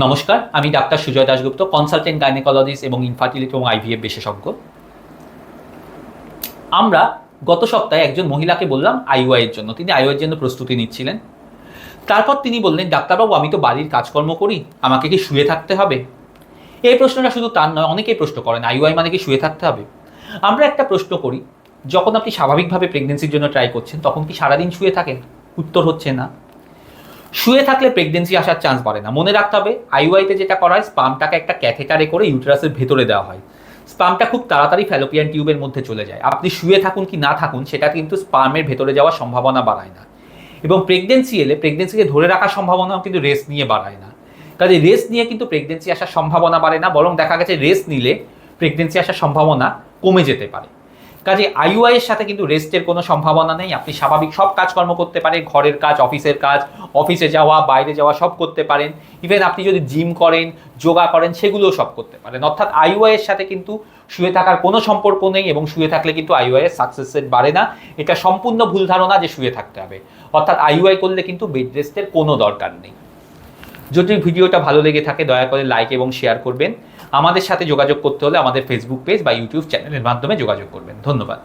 নমস্কার, আমি doctor Sujoy Dasgupta consultant gynaecologist এবং ইনফার্টিলিটি এবং আইভিএফ বিশেষজ্ঞ। আমরা গত সপ্তাহে একজন মহিলাকে বললাম আইওআই এর জন্য, তিনি আইওআই এর জন্য প্রস্তুতি নিচ্ছিলেন। তারপর তিনি বললেন, ডাক্তারবাবু, আমি তো বাড়ির কাজকর্ম করি, আমাকে কি শুয়ে থাকতে হবে? এই প্রশ্নটা শুধু তার নয়, অনেকেই প্রশ্ন করেন আইওআই মানে কি শুয়ে থাকতে হবে? আমরা একটা প্রশ্ন করি, যখন আপনি স্বাভাবিকভাবে প্রেগনেন্সির জন্য ট্রাই করছেন, তখন কি সারাদিন শুয়ে থাকেন? উত্তর হচ্ছে না। শুয়ে থাকলে প্রেগনেন্সি আসার চান্স বাড়ে না। মনে রাখতে হবে আইওআইতে যেটা করা হয় স্পামটাকে একটা ক্যাথেটারে করে ইউটেরাসের ভেতরে দেওয়া হয়। স্পামটা খুব তাড়াতাড়ি ফ্যালোপিয়ান টিউবের মধ্যে চলে যায়। আপনি শুয়ে থাকুন কি না থাকুন, সেটা কিন্তু স্পামের ভেতরে যাওয়ার সম্ভাবনা বাড়ায় না। এবং প্রেগনেন্সি এলে প্রেগনেন্সিকে ধরে রাখার সম্ভাবনাও কিন্তু রেস্ট নিয়ে বাড়ায় না। কাজে রেস্ট নিয়ে কিন্তু প্রেগনেন্সি আসার সম্ভাবনা বাড়ে না, বরং দেখা গেছে রেস্ট নিলে প্রেগনেন্সি আসার সম্ভাবনা কমে যেতে পারে। কাজে আইউআই এর সাথে কিন্তু রেস্টের কোনো সম্ভাবনা নেই। আপনি স্বাভাবিক সব কাজকর্ম করতে পারেন, ঘরের কাজ, অফিসের কাজ, অফিসে যাওয়া, বাইরে যাওয়া সব করতে পারেন। ইভেন আপনি যদি জিম করেন, যোগা করেন, সেগুলোও সব করতে পারেন। অর্থাৎ আইউআই এর সাথে কিন্তু শুয়ে থাকার কোনো সম্পর্ক নেই এবং শুয়ে থাকলে কিন্তু আইউআই এর সাকসেস রেট বাড়ে না। এটা সম্পূর্ণ ভুল ধারণা যে শুয়ে থাকতে হবে। অর্থাৎ আইউআই করলে কিন্তু বেড রেস্টের কোনো দরকার নেই। যদি ভিডিওটা ভালো লেগে থাকে, দয়া করে লাইক এবং শেয়ার করবেন। আমাদের সাথে যোগাযোগ করতে হলে আমাদের ফেসবুক পেজ বা ইউটিউব চ্যানেলের মাধ্যমে যোগাযোগ করবেন। ধন্যবাদ।